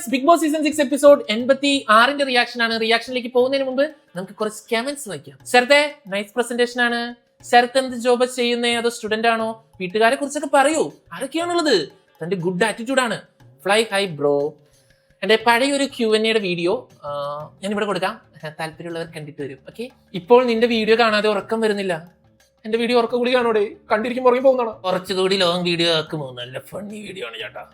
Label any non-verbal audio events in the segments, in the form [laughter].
Guys big boss season six episode എൺപത്തി ആറിന്റെ reaction ആണ്. റിയാക്ഷനിലേക്ക് പോകുന്നതിന് മുമ്പ് നമുക്ക് കുറച്ച് കമന്റ്സ് നോക്കാം. ശരത്തെ നൈസ് പ്രസന്റേഷൻ ആണ്. ശരത്ത് എന്ത് ജോബ് ചെയ്യുന്നേ? അതോ സ്റ്റുഡന്റ് ആണോ? വീട്ടുകാരെ കുറിച്ചൊക്കെ പറയൂ. ആരൊക്കെയാണുള്ളത് തന്റെ ഗുഡ് ആറ്റിറ്റ്യൂഡ് ആണ്. ഫ്ലൈ ഹൈ ബ്രോ എന്റെ പഴയ ഒരു ക്യു എൻ എയുടെ വീഡിയോ ഞാൻ ഇവിടെ കൊടുക്കാം. താല്പര്യമുള്ളവർ കണ്ടിട്ട് വരും. ഓക്കെ ഇപ്പോൾ നിന്റെ വീഡിയോ കാണാതെ ഉറക്കം വരുന്നില്ല. എന്റെ വീഡിയോ ഉറക്കം കൂടി കാണോടെ കണ്ടിരിക്കുമ്പോൾ ഉറങ്ങി പോകുന്നതാണോ? കുറച്ചുകൂടി ലോങ് വീഡിയോ ആക്കുമോ നല്ല ഫണ്ണി വീഡിയോ ആണ് ചേട്ടാ.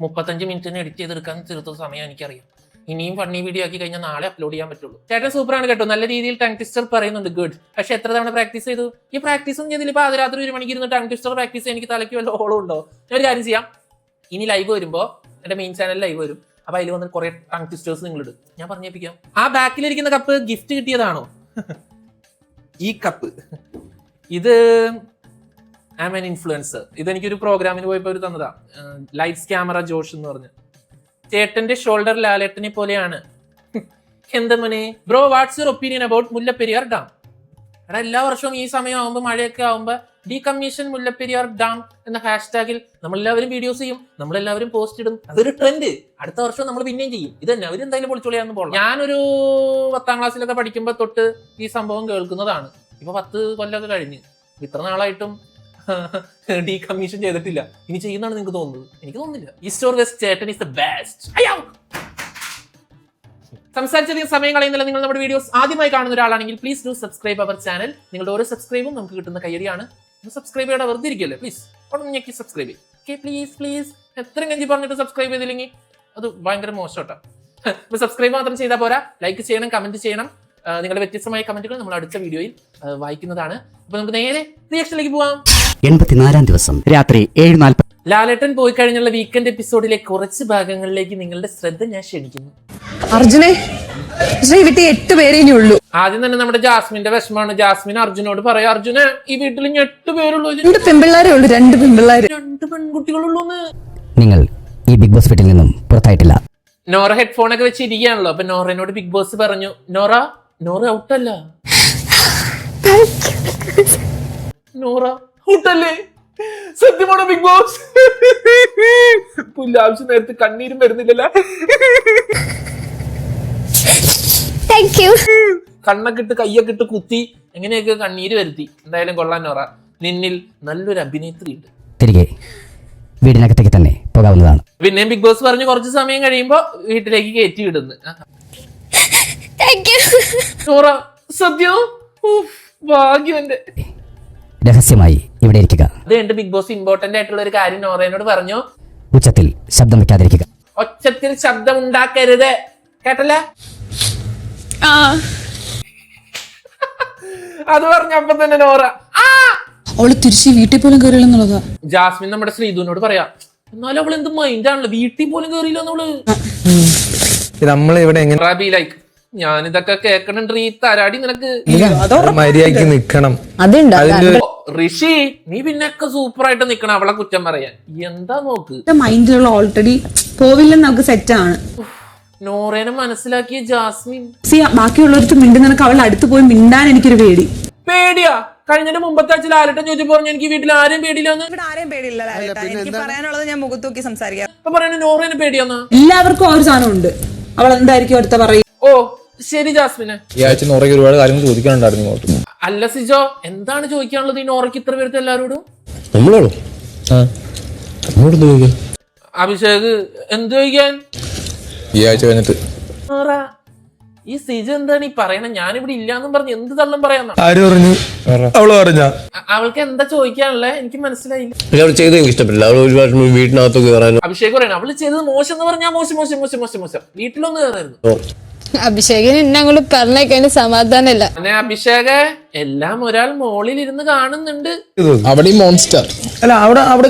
മുപ്പത്തഞ്ച് മിനിറ്റിന് എഡിറ്റ് ചെയ്തെടുക്കാൻ തീർത്ത സമയം എനിക്കറിയാം. ഇനിയും ഫണ്ണി വീഡിയോ ആക്കി കഴിഞ്ഞാൽ നാളെ അപ്ലോഡ് ചെയ്യാൻ പറ്റുള്ളൂ. ചേട്ടൻ സൂപ്പറാണ് കേട്ടോ. നല്ല രീതിയിൽ ടങ് ട്വിസ്റ്റർ പറയുന്നുണ്ട്. ഗുഡ് പക്ഷെ എത്ര തവണ പ്രാക്ടീസ് ചെയ്തു? ഈ പ്രാക്ടീസ് ചെയ്തില്ല. ഇപ്പൊ രാത്രി ഒരു മണിക്ക് ഇരുന്ന് ടങ് ട്വിസ്റ്റർ പ്രാക്ടീസ് എനിക്ക് തലയ്ക്ക് വല്ല ഓളം ഉണ്ടോ? ഞാൻ ഒരു കാര്യം ചെയ്യാം. ഇനി ലൈവ് വരുമ്പോൾ എന്റെ മെയിൻ ചാനൽ ലൈവ് വരും. അപ്പൊ അതിൽ വന്ന് കുറെ ടങ് ട്വിസ്റ്റേഴ്സ് നിങ്ങൾ ഇടും ഞാൻ പറഞ്ഞേപ്പിക്കാം. ആ ബാക്കിലിരിക്കുന്ന കപ്പ് ഗിഫ്റ്റ് കിട്ടിയതാണോ? [laughs] ഈ കപ്പ് ഇത് ആം എൻ ഇൻഫ്ലുവൻസർ ഇതെനിക്കൊരു പ്രോഗ്രാമിന് പോയപ്പോൾ ഒരു തന്നതാ. ലൈറ്റ്സ് ക്യാമറ ജോഷ് എന്ന് പറഞ്ഞ്. ചേട്ടന്റെ ഷോൾഡർ ലാലേട്ടനെ പോലെയാണ്. [laughs] എന്താ bro what's your opinion about Mullaperiyar dam? എടാ എല്ലാ വർഷവും ഈ സമയം ആകുമ്പോൾ മഴയൊക്കെ ആകുമ്പോൾ ഡീകമ്മീഷൻ മുല്ലപ്പെരിയാർ ഡാം എന്ന ഹാഷ്ടാഗിൽ നമ്മളെല്ലാവരും വീഡിയോസ് ചെയ്യും നമ്മളെല്ലാവരും പോസ്റ്റ് ഇടും. അതൊരു ട്രെൻഡ് അടുത്ത വർഷം നമ്മൾ പിന്നെയും ചെയ്യും. ഇത് തന്നെ. അവരെന്തായാലും പൊളിച്ചോളിയാന്ന് പോകണം ഞാനൊരു പത്താം ക്ലാസ്സിലൊക്കെ പഠിക്കുമ്പോൾ തൊട്ട് ഈ സംഭവം കേൾക്കുന്നതാണ്. ഇപ്പൊ പത്ത് കൊല്ലമൊക്കെ കഴിഞ്ഞ്. ഇത്ര നാളായിട്ടും [laughs] ഡീകമ്മീഷൻ ചെയ്തിട്ടില്ല. ഇനി ചെയ്യുന്നതാണ് നിങ്ങൾക്ക് തോന്നുന്നത്. എനിക്ക് തോന്നുന്നില്ല. ഈ സ്റ്റോർ വെസ്റ്റ് ചേട്ടൻ ഇസ് ദ ബെസ്റ്റ് അയ്യോ! സംസാരിച്ചധികം സമയം കളയുന്നില്ല നിങ്ങൾ നമ്മുടെ വീഡിയോസ് ആദ്യമായി കാണുന്ന ഒരാളാണെങ്കിൽ please do subscribe our channel നിങ്ങളുടെ ഓരോ സബ്സ്ക്രൈബും നമുക്ക് കിട്ടുന്ന കയ്യടിയാണ്. സബ്സ്ക്രൈബ് ചെയ്യാൻ വെറുതെ ഇരിക്കല്ലേ പ്ലീസ് അവിടെ ഞെക്കി സബ്സ്ക്രൈബ് ചെയ്യും. പ്ലീസ് പ്ലീസ് എത്രയും കഞ്ചി പറഞ്ഞിട്ട് സബ്സ്ക്രൈബ് ചെയ്തില്ലെങ്കിൽ അത് ഭയങ്കര മോശം കേട്ടോ സബ്സ്ക്രൈബ് മാത്രം ചെയ്താൽ പോരാ. ലൈക്ക് ചെയ്യണം കമന്റ് ചെയ്യണം. നിങ്ങളുടെ വ്യത്യസ്തമായ കമന്റുകൾ നമ്മൾ അടുത്ത വീഡിയോയിൽ വായിക്കുന്നതാണ്. അപ്പൊ നമുക്ക് നേരെ റിയാക്ഷനിലേക്ക് പോവാം. എൺപത്തിനാലാം ദിവസം. രാത്രി ഏഴ് നാൽപ്പത് ലാലേട്ടൻ പോയി കഴിഞ്ഞുള്ള വീക്കെൻഡ് എപ്പിസോഡിലെ കുറച്ച് ഭാഗങ്ങളിലേക്ക് നിങ്ങളുടെ ശ്രദ്ധ ഞാൻ ക്ഷണിക്കുന്നു. അർജുനെ വീട്ടിൽ എട്ട് പേരേ ഇനി ഉള്ളൂ. ആദ്യം തന്നെ നമ്മുടെ ജാസ്മിന്റെ വിഷമാണ് ജാസ്മിൻ അർജുനോട് പറയാം അർജുന ഈ വീട്ടിൽ ഇനി എട്ട് പേരുള്ളൂ. രണ്ട് പെമ്പിള്ളാരേ ഉള്ളൂ രണ്ട് പെമ്പിള്ളാര് രണ്ട് പെൺകുട്ടികളുള്ളൂന്ന്. നിങ്ങൾ ഈ ബിഗ് ബോസ് വീട്ടിൽ നിന്നും പുറത്തായിട്ടില്ല. നോറ ഹെഡ്ഫോൺ ഒക്കെ വെച്ച് ഇരിക്കുകയാണല്ലോ. അപ്പൊ നോറനോട് ബിഗ് ബോസ് പറഞ്ഞു നോറ നോറ ഔട്ടല്ല നോറ ഔട്ടല്ലേ സത്യമാണോ ബിഗ് ബോസ് പുല്ലാവശ്യം നേരത്തെ കണ്ണീരും വരുന്നില്ലല്ലോ. കണ്ണൊക്കെ ഇട്ട് കയ്യൊക്കെ ഇട്ട് കുത്തി എങ്ങനെയൊക്കെ കണ്ണീര് വരുത്തി. എന്തായാലും കൊള്ളാൻ നോറ. നിന്നിൽ നല്ലൊരു അഭിനേത്രി ഉണ്ട്. തിരികെ വീടിനകത്തേക്ക് തന്നെ പോകാവുന്നതാണ്. പിന്നെയും ബിഗ് ബോസ് പറഞ്ഞു കുറച്ച് സമയം കഴിയുമ്പോ വീട്ടിലേക്ക് കയറ്റി വിടുന്നു. സത്യോ നോറ സത്യം? ഉഫ്, ഭാഗ്യം എന്റെ രഹസ്യമായി ഇവിടെ ഇരിക്കുക. അത് കണ്ട് ബിഗ് ബോസ് ഇമ്പോർട്ടന്റ് ആയിട്ടുള്ള ഒരു കാര്യം നോറേനോട് പറഞ്ഞു. ഉച്ചത്തിൽ ശബ്ദം വെക്കാതിരിക്കുക. ഒച്ചത്തിൽ ശബ്ദം ഉണ്ടാക്കരുത്. കേട്ടല്ലേ? [laughs] അത് അത് പറഞ്ഞപ്പോ തന്നെ നോറ. അവൾ തിരിച്ച് വീട്ടിൽ പോലും കയറിയില്ലെന്നുള്ളതാ ജാസ്മിൻ നമ്മുടെ ശ്രീധുവിനോട് പറയാം എന്നാലും അവൾ എന്ത് മൈൻഡ് ആണല്ലോ വീട്ടിൽ പോലും കയറിയില്ല നമ്മൾ നമ്മൾ ഇവിടെ എങ്ങനെ റബി ഞാനിതൊക്കെ കേൾക്കണുണ്ട് ഈ തരാടി നിനക്ക്. മര്യാദയ്ക്ക് നിക്കണം. ഋഷി നീ പിന്നൊക്കെ സൂപ്പർ ആയിട്ട് നിക്കണം അവളെ കുറ്റം പറയാൻ. എന്താ നോക്ക്? മൈൻഡിലുള്ള ഓൾറെഡി പോവില്ലെന്ന് നമുക്ക് സെറ്റ് ആണ്. നോറേനെ മനസ്സിലാക്കിയ ജാസ്മിൻ. സി ബാക്കിയുള്ളവർക്ക് മിണ്ടി നിനക്ക് അവളുടെ അടുത്ത് പോയി മിണ്ടാൻ എനിക്കൊരു പേടി. പേടിയാ? കഴിഞ്ഞ മുമ്പത്തെ ആഴ്ച ലാലട്ടൻ ചോദിച്ചു പറഞ്ഞു എനിക്ക് വീട്ടിൽ ആരും പേടിയില്ലെന്ന്. ഇവിടെ ആരെയും പേടിയില്ല ലാലേട്ടാ. എനിക്ക് പറയാനുള്ളത് ഞാൻ മുഖത്ത് നോക്കി സംസാരിക്കാം. അപ്പൊ പറയുന്നത് നോറേനെ പേടിയാന്ന്? എല്ലാവർക്കും ആ ഒരു സാധനം ഉണ്ട് അവൾ എന്തായിരിക്കും അടുത്ത പറയും ഓ ശരി ജാസ്മിന്. ഈ ആഴ്ച നോറയ്ക്ക് ഒരുപാട് കാര്യങ്ങൾ ചോദിക്കാനുണ്ടായിരുന്നു ഇങ്ങോട്ട്. അല്ല സിജോ എന്താണ് ചോദിക്കാനുള്ളത് ഈ നോറയ്ക്ക് ഇത്ര പേരത്തെ എല്ലാവരോടും നമ്മളോടോ ആ. നമ്മളോട് ചോദിക്കാം അഭിഷേക് എന്ത് ചോദിക്കാൻ? ഈ ആഴ്ച കഴിഞ്ഞിട്ട്. നോറ ഈ സിജ എന്താണ് ഈ പറയണ? ഞാനിവിടെ ഇല്ലാന്നും പറഞ്ഞ് എന്ത് തള്ളും പറയാന്ന ആര് പറഞ്ഞു? അവൾ പറഞ്ഞ? അവൾക്ക് എന്താ ചോദിക്കാനുള്ള? എനിക്ക് മനസ്സിലായി അവൾ ചെയ്ത് എനിക്ക് ഇഷ്ടപ്പെട്ടില്ല. അവൾ ഒരുപാട് വീട്ടിനകത്ത് കയറാനും അഭിഷേക് പറയണ അവൾ ചെയ്തത് മോശം എന്ന് പറഞ്ഞാൽ മോശം മോശം മോശം മോശം. മോശം വീട്ടിലൊന്ന് കയറായിരുന്നു അഭിഷേകിന് എന്നെ അങ്ങോട്ട് പറഞ്ഞേക്കാൻ സമാധാനമില്ല. അഭിഷേക എല്ലാം ഒരാൾ മോളിൽ ഇരുന്ന് കാണുന്നുണ്ട്. അവിടെ മോൺസ്റ്റർ അല്ല അവിടെ അവിടെ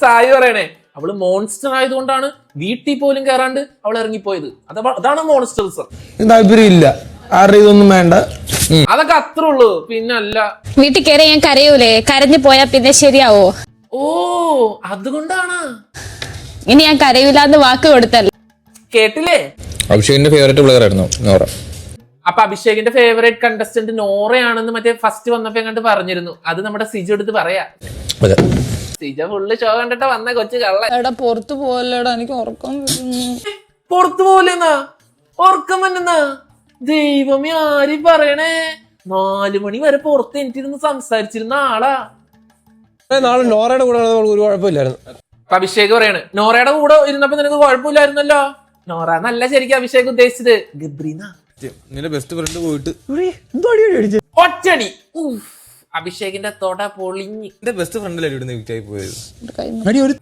സായി പറയണേ അവൾ മോൺസ്റ്റർ ആയതുകൊണ്ടാണ് വീട്ടിൽ പോലും കയറാണ്ട് അവൾ ഇറങ്ങിപ്പോയത്. അഥവാ അതാണ് മോൺസ്റ്റേഴ്സ് താല്പര്യം ഇല്ല ആരുടെ ഇതൊന്നും വേണ്ട. അതൊക്കെ അത്രേ ഉള്ളൂ. പിന്നല്ല വീട്ടിൽ കയറി ഞാൻ കരയൂലേ? കരഞ്ഞു പോയാ പിന്നെ ശരിയാവോ? ഓ അതുകൊണ്ടാണ്. ഇനി ഞാൻ കരയൂല എന്ന് വാക്ക് കൊടുത്തല്ല. കേട്ടില്ലേ? അഭിഷേകിന്റെ ഫേവറേറ്റ് പ്ലെയർ ആയിരുന്നു നോറ. അപ്പൊ അഭിഷേകിന്റെ ഫേവറേറ്റ് കണ്ടസ്റ്റന്റ് നോറയാണെന്ന് മറ്റേ ഫസ്റ്റ് വന്നപ്പോ എങ്ങോട്ട് പറഞ്ഞിരുന്നു. അത് നമ്മുടെ സിജു എടുത്ത് പറയാ. സിജ ഫുള്ള് ഷോ കണ്ടിട്ട് വന്ന കൊച്ചു കള്ള എടാ പുറത്തു പോവല്ലേടാ എനിക്ക് ഉറക്കം പുറത്തു പോലെന്നാ ഉറക്കം വന്നെന്നാ ദൈവമേ ആരും പറയണേ? നാലു മണി വരെ പുറത്ത് എനിക്കിരുന്ന് സംസാരിച്ചിരുന്ന ആളാ. നാളെ നോറയുടെ കൂടെ ഒരു കുഴപ്പമില്ലായിരുന്നു. അഭിഷേക് പറയാണ് നോറയുടെ കൂടെ ഇരുന്നപ്പോ നിനക്ക് കുഴപ്പമില്ലായിരുന്നല്ലോ? നോറ നല്ല ശരിക്കും അഭിഷേക് ഉദ്ദേശിച്ചത് ഗബ്രീന. നിന്റെ ബെസ്റ്റ് ഫ്രണ്ട് പോയിട്ട്. ഒറ്റടി ഉഫ്. അഭിഷേകിന്റെ തൊട പൊളിഞ്ഞ്. എന്റെ ബെസ്റ്റ് ഫ്രണ്ടിലല്ലേ ഇവിടുന്ന് വിറ്റായി പോയത്? അടി ഒരു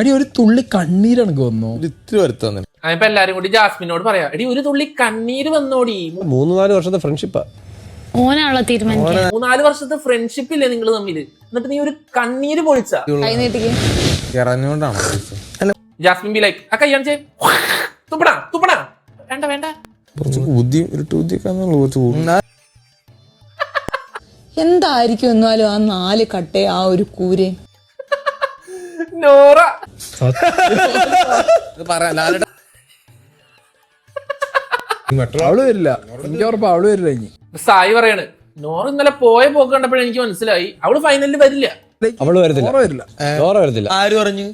അടി ഒരു തുള്ളി കണ്ണീരാണ് വന്നു. ഒരു ഇത്തിരി വരുത്ത തന്നെ അതിപ്പോ എല്ലാരും കൂടി ജാസ്മിനോട് പറയാ. എടി ഒരു തുള്ളി കണ്ണീര് വന്നോടി. മൂന്ന് നാല് വർഷത്തെ ഫ്രണ്ട്ഷിപ്പാ ഓനാണല്ലോ തീരുമാനിക്കുക മൂന്നാൽ വർഷത്തെ ഫ്രണ്ട്ഷിപ്പ് ഇല്ലേ നിങ്ങൾ തമ്മിൽ? എന്നിട്ട് നീ ഒരു കണ്ണീര് പൊളിച്ച. കൈ നീട്ടിക്ക് ഇറഞ്ഞോണ്ടാണോ ജാസ്മിൻ ബി ലൈക്ക് ആ കയ്യാണിച്ചേ തുപ്പടാ തുപ്പടാ. വേണ്ട വേണ്ട. കുറച്ച് ബുദ്ധി ഒരു ബുദ്ധിയൊക്കെ കുറച്ച് കൂടുതൽ. എന്തായിരിക്കും എന്നാലും ആ നാല് കട്ടെ ആ ഒരു കൂരെ. നോറ. അവൾ വരില്ല. എനിക്ക് ഉറപ്പ് അവൾ വരില്ല ഇനി. സായി പറയാണ് നോറ ഇന്നലെ പോയ പോക്ക് കണ്ടപ്പോഴെനിക്ക് മനസ്സിലായി. അവൾ ഫൈനലിൽ വരില്ല. അവൾ വരത്തില്ല. വരില്ല. നോറ വരത്തില്ല. ആര് പറഞ്ഞു?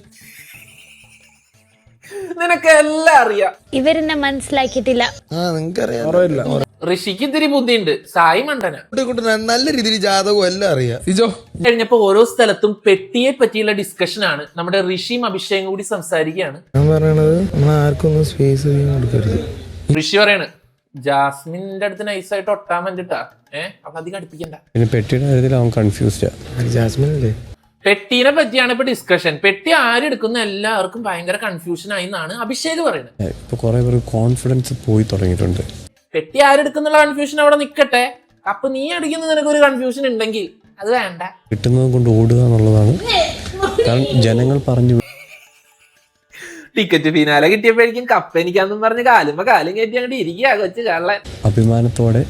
നിനക്ക് എല്ലാം അറിയാം. ഇവരെന്നെ മനസ്സിലാക്കിയിട്ടില്ല. ആ നിങ്ങൾക്കറിയാം. ഋഷിക്ക് ഇത്തിരി ബുദ്ധിയുണ്ട്. സായി മണ്ടന. നല്ല രീതിയിൽ ജാതകവും എല്ലാം അറിയാം. സിജോ കഴിഞ്ഞപ്പോ ഓരോ സ്ഥലത്തും പെട്ടിയെ പറ്റിയുള്ള ഡിസ്കഷൻ ആണ്. നമ്മുടെ ഋഷിയും അഭിഷേകം കൂടി സംസാരിക്കുകയാണ്. ഞാൻ പറയണത് ആർക്കൊന്നും സ്പേസ് കൊടുക്കരുത് ഋഷി പറയാണ് ജാസ്മിന്റെ അടുത്ത് നൈസായിട്ട് ഒട്ടാൻ വേണ്ടിട്ടാ. ഏഹ് അപ്പൊ അധികം അടുപ്പിക്കണ്ട. പിന്നെ പെട്ടിയുടെ കാര്യത്തിൽ അവൻ കൺഫ്യൂസ്ഡാ ജാസ്മിൻ അല്ലേ പെട്ടീനെ പറ്റിയാണ് ഇപ്പൊ ഡിസ്കഷൻ പെട്ടി ആരെടുക്കുന്ന എല്ലാവർക്കും ഭയങ്കര കൺഫ്യൂഷൻ ആയി എന്നാണ് അഭിഷേക് പറയുന്നത്. ഇപ്പൊ കുറെ പേർക്ക് കോൺഫിഡൻസ് പോയി തുടങ്ങിയിട്ടുണ്ട്. പെട്ടി ആരെടുക്കുന്നുള്ള കൺഫ്യൂഷൻ അവിടെ നിക്കട്ടെ. അപ്പൊ നീ അടിക്കുന്ന നിനക്ക് ഒരു കൺഫ്യൂഷൻ ഉണ്ടെങ്കിൽ അത് വേണ്ട. കിട്ടുന്നത് കൊണ്ട് ഓടുക എന്നുള്ളതാണ്. കാരണം ജനങ്ങൾ പറഞ്ഞു ടിക്കറ്റ് ഫിനാലെ കിട്ടിയപ്പോഴേക്കും കപ്പ് എനിക്കാന്നും പറഞ്ഞ് കാലുമ്പോ കാലും കയറ്റി അങ്ങോട്ട് ഇരിക്കുക കൊച്ചു കള്ളൻ. അഭിമാനത്തോടെ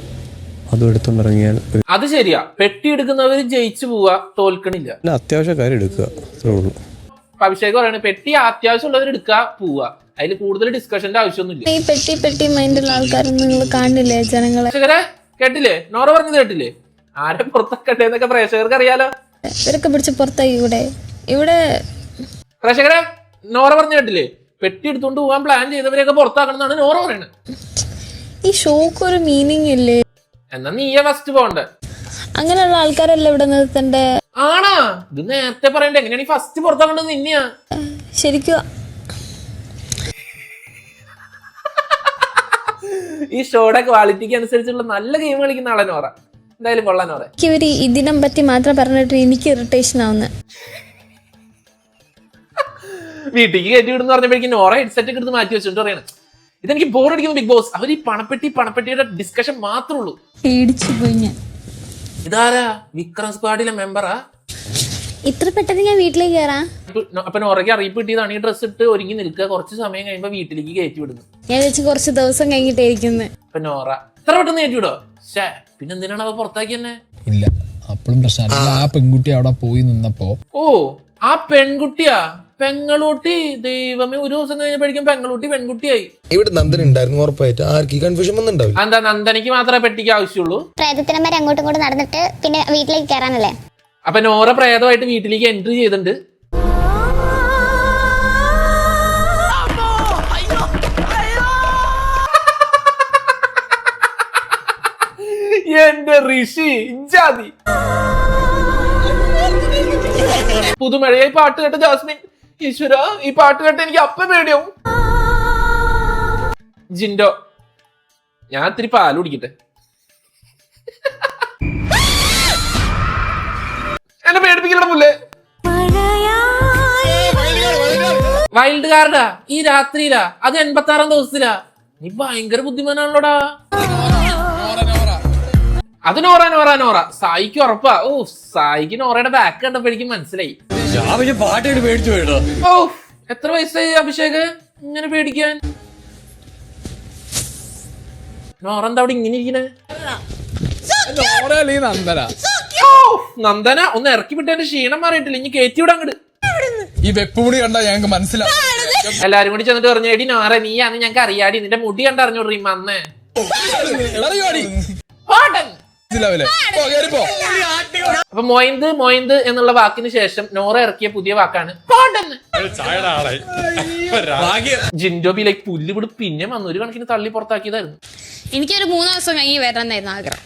അതും എടുത്തോണ്ടിറങ്ങിയാൽ അത് ശരിയാ. പെട്ടി എടുക്കുന്നവര് ജയിച്ചു പോവാ തോൽക്കണില്ല. നല്ല അത്യാവശ്യ കാര്യം എടുക്കുക അത്രേ ഉള്ളൂ. അപ്പൊ അഭിഷേക് പറയണ പെട്ടി അത്യാവശ്യമുള്ളവർ എടുക്കുക പോവാ. അതിൽ കൂടുതൽ ഡിസ്കഷന്റെ ആവശ്യമൊന്നുമില്ല. ഈ പെട്ടി പെട്ടി മൈൻഡുള്ള ആൾക്കാരൊന്നും നിങ്ങൾ കാണില്ലേ ജനങ്ങളെ? കേട്ടില്ലേ? നോറ പറഞ്ഞത് കേട്ടില്ലേ? ആരെ പുറത്താക്കട്ടെ എന്നൊക്കെ പ്രേക്ഷകർക്ക് അറിയാലോ. ഇവരൊക്കെ പിടിച്ച് പുറത്തായി ഇവിടെ. ഇവിടെ പ്രേക്ഷകരെ നോറ പറഞ്ഞു കേട്ടില്ലേ? പെട്ടി എടുത്തുകൊണ്ട് പോകാൻ പ്ലാൻ ചെയ്തവരെയൊക്കെ പുറത്താക്കണം എന്നാണ് നോറ പറയുന്നത് ഈ ഷോക്ക് ഒരു മീനിങ് ഇല്ലേ? എന്നാ നീയെ ഫസ്റ്റ് പോകണ്ടേ? അങ്ങനെയുള്ള ആൾക്കാരല്ല ഇവിടെ നിർത്തണ്ടേ ആണാ? ഇത് നേരത്തെ പറയണ്ടേ എങ്ങനെയാണ് ഈ ഫസ്റ്റ് പുറത്താക്കേണ്ടത് നിന്നെയാ? ശരിക്കും. ഈ ഷോയുടെ ക്വാളിറ്റിക്ക് അനുസരിച്ചുള്ള നല്ല ഗെയിം കളിക്കുന്ന ആളെ നോറ. എന്തായാലും കൊള്ളാൻ നോറ. എനിക്ക് ഇവർ ഇതിനെ പറ്റി മാത്രം പറഞ്ഞിട്ട് എനിക്ക് ഇറിറ്റേഷൻ ആവുന്നു. വീട്ടിലേക്ക് കയറ്റി വിടുന്ന് പറഞ്ഞപ്പോഴേക്കും നോറ ഹെഡ്സെറ്റ് ഒക്കെ എടുത്ത് മാറ്റി വെച്ചിട്ട് പറയണം. ഇതെനിക്ക് ബോറടിക്കുന്നു ബിഗ് ബോസ് അവർ ഈ പണപ്പെട്ടി പണപ്പെട്ടിയുടെ ഡിസ്കഷൻ മാത്രമേ ഉള്ളൂ. പേടിച്ചു പോയി ഞാൻ. ഇതാരാ? വിക്രം സ്ക്വാഡിലെ മെമ്പറാ ഇത്ര പെട്ടെന്ന് ഞാൻ വീട്ടിലേക്ക് കയറാം അപ്പൊ ഉറക്കെ അറിയിപ്പ് കിട്ടിയതാണ് ഈ ഡ്രസ് ഇട്ട് ഒരുങ്ങി നിൽക്കുക. കുറച്ച് സമയം കഴിയുമ്പോ വീട്ടിലേക്ക് കയറ്റി വിടുന്നു. ഞാൻ വെച്ച് കുറച്ച് ദിവസം കഴിഞ്ഞിട്ടായിരിക്കുന്നത് അപ്പൊ നോറ. ഇത്ര പെട്ടെന്ന് കയറ്റി വിടോ? ഷേ പിന്നെ എന്തിനാണ് അവ പുറത്താക്കി തന്നെ ഇല്ല അപ്പോഴും പ്രശ്നമില്ല. ആ പെൺകുട്ടി അവിടെ പോയി നിന്നപ്പോ ഓ ആ പെൺകുട്ടിയാ? പെങ്ങളൂട്ടി ദൈവമേ ഒരു ദിവസം കഴിഞ്ഞപ്പോഴേക്കും പെങ്ങളൂട്ടി പെൺകുട്ടിയായി. ഇവിടെ നന്ദൻ ഉണ്ടായിരുന്നു ഉറപ്പായിട്ട്. ആർക്ക് കൺഫ്യൂഷൻ വന്നിട്ടുണ്ടാവില്ല എന്താ നന്ദനയ്ക്ക് മാത്രമേ പെട്ടിക്ക് ആവശ്യമുള്ളൂ? പ്രേതത്തിനന്മാർ അങ്ങോട്ടും ഇങ്ങോട്ടും നടന്നിട്ട് പിന്നെ വീട്ടിലേക്ക് കയറാനല്ലേ? അപ്പൊ നോറ പ്രേതമായിട്ട് വീട്ടിലേക്ക് എൻട്രി ചെയ്തിട്ടുണ്ട്. എന്റെ ഋഷി ഇജാതി പുതുമഴയായി പാട്ട് കേട്ട ജാസ്മിൻ. ഈശ്വര ഈ പാട്ട് കേട്ട് എനിക്ക് അപ്പം പേടിയാവും. ജിൻഡോ ഞാൻ ഇത്തിരി പാൽ കുടിക്കട്ടെ? എന്നെ പേടിപ്പിക്കണ മുല്ലേ വൈൽഡ് കാർഡാ ഈ രാത്രിയിലാ അത് എൺപത്തി ആറാം ദിവസത്തിലാ. നീ ഭയങ്കര ബുദ്ധിമാനാണല്ലോടാ. അത് നോറ നോറ നോറ. സായിക്ക് ഉറപ്പാ. ഓ സായിക്ക് നോറയുടെ ബാക്ക് കണ്ടപ്പോഴേക്കും മനസ്സിലായി. പാട്ടായിട്ട് പേടിച്ചു പോയിട്ടോ. ഓ എത്ര വയസ്സായി അഭിഷേക്? ഇങ്ങനെ പേടിക്കാൻ. നോറെന്താ അവിടെ ഇങ്ങനെ ഇരിക്കണേ? അല്ലെങ്കിൽ നന്ദന. ഓ നന്ദന ഒന്ന് ഇറക്കി വിട്ടതിന്റെ ക്ഷീണം മാറിയിട്ടില്ല. ഇനി കയറ്റി വിടാൻ അങ്ങട്. ഈ വെപ്പുമുടി കണ്ടാ ഞങ്ങൾക്ക് മനസ്സിലാവും. എല്ലാരും കൂടി ചെന്നിട്ട് പറഞ്ഞു എടി നോറ നീയാന്ന് ഞങ്ങൾക്ക് അറിയാടി. നിന്റെ മുടി കണ്ടറിഞ്ഞോടി അന്നേ അപ്പൊ മൊയന്ത് മൊയന്ത് എന്നുള്ള വാക്കിന് ശേഷം നോറ ഇറക്കിയ പുതിയ വാക്കാണ് ജിൻഡോബി ലൈക്ക് പുല്ല് ഇവിടെ പിന്നെ വന്നു ഒരു കണക്കിന് തള്ളി പുറത്താക്കിയതായിരുന്നു. എനിക്കൊരു മൂന്ന് ദിവസം കഴിഞ്ഞ് വരണമെന്നായിരുന്നു ആഗ്രഹം.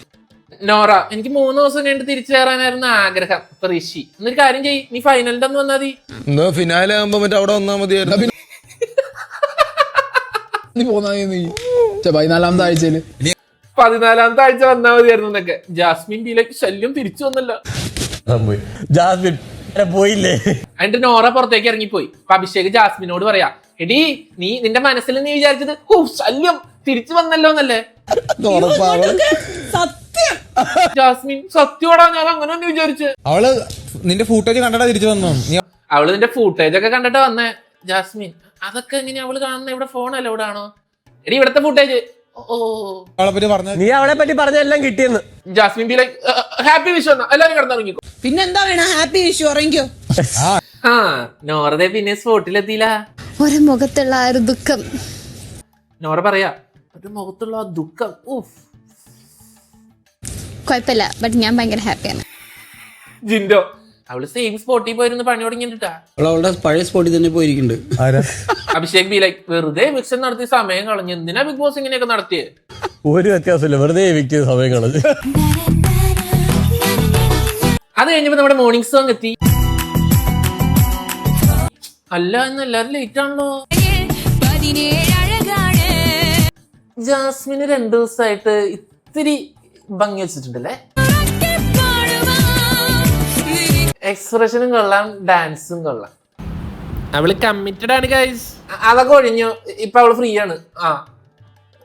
നോറ എനിക്ക് മൂന്ന് ദിവസം കഴിഞ്ഞിട്ട് തിരിച്ചു കയറാനായിരുന്നു ആഗ്രഹം. ഇപ്പൊ ഋഷി എന്നൊരു കാര്യം ചെയ്യ് നീ ഫൈനലിന്റെ അന്ന് വന്നാ മതി. എന്നാ ഫിനാലെ ആകുമ്പോ മറ്റേ അവിടെ വന്നാ മതിയായിരുന്നു. [laughs] നീ പോന്നാ നീ. പതിനാലാമത്തെ ആഴ്ചയിൽ. പതിനാലാമത്തെ ആഴ്ച വന്നാൽ മതിയായിരുന്നു എന്നൊക്കെ. ജാസ്മിൻ ബിയിലേക്ക് ശല്യം തിരിച്ചു വന്നല്ലോ. ജാസ്മിൻ പോയില്ലേ? എന്റെ നോറ പുറത്തേക്ക് ഇറങ്ങിപ്പോയി. അപ്പൊ അഭിഷേക് ജാസ്മിനോട് പറയാ എടി നീ നിന്റെ മനസ്സിൽ നീ വിചാരിച്ചത് ഓ ശല്യം തിരിച്ചു വന്നല്ലോ എന്നല്ലേ? ജാസ്മിൻ സത്യോടാ ഞാൻ അങ്ങനെ ഒന്ന് വിചാരിച്ചു. അവൾ നിന്റെ ഫുട്ടേജ് കണ്ടാ തിരിച്ചു വന്നു? അവൾ നിന്റെ ഫുട്ടേജ് ഒക്കെ കണ്ടിട്ടാ വന്നേ. ജാസ്മിൻ അതൊക്കെ എങ്ങനെയാ അവൾ കാണുന്ന? ഇവിടെ ഫോണല്ലോ ഇവിടെ ആണോ? എടി ഇവിടത്തെ ഫൂട്ടേജ് ഓ. അവളെ പറ്റി പറഞ്ഞ നീ അവളെ പറ്റി പറഞ്ഞെല്ലാം കിട്ടിയെന്ന്. Jasmin be like happy Vishu എന്നാ എല്ലാരും കിടന്നിറങ്ങിക്കോ. പിന്നെന്താ വേണം? ഹാപ്പി വിഷു ഉറങ്ങിക്കോ. ആ. നോറതെ പിന്നെ സ്പോട്ടിലെത്തിയില്ല ഒരു മുഖത്തുള്ള ആ ഒരു ദുഃഖം. നോറ പറയാ ഒരു മുഖത്തുള്ള ആ ദുഃഖം. ഊഫ് കുഴപ്പമില്ല ബട്ട് ഞാൻ ഭയങ്കര ഹാപ്പിയാണ് ജിൻഡോ. അവൾ സെയിം സ്പോട്ടിൽ പോയിരുന്നു പണി തുടങ്ങിട്ടാ അവളുടെ പഴയ സ്പോട്ടിൽ തന്നെ പോയിരിക്കുന്നുണ്ട്. അഭിഷേക് ബി ലൈക് വെറുതെ വിക്ഷൻ നടത്തി സമയം കളഞ്ഞു എന്തിനാ ബിഗ് ബോസ് ഇങ്ങനെയൊക്കെ നടത്തിയത് ഒരു വ്യത്യാസമില്ല. വെറുതെ വ്യക്തി സമയം കളഞ്ഞു. അത് കഴിഞ്ഞപ്പോ നമ്മുടെ മോർണിംഗ് സോങ് എത്തി. അല്ല എന്ന് എല്ലാരും ലേറ്റ് ആണല്ലോ. ജാസ്മിന് രണ്ടു ദിവസമായിട്ട് ഇത്തിരി ഭംഗി വെച്ചിട്ടുണ്ടല്ലേ? എക്സ്പ്രഷനും കൊള്ളാം ഡാൻസും കൊള്ളാം. അവൾ കമ്മിറ്റഡ് ആണ് ഗൈസ് അതൊക്കെ ഒഴിഞ്ഞു. ഇപ്പൊ അവൾ ഫ്രീ ആണ്. ആ.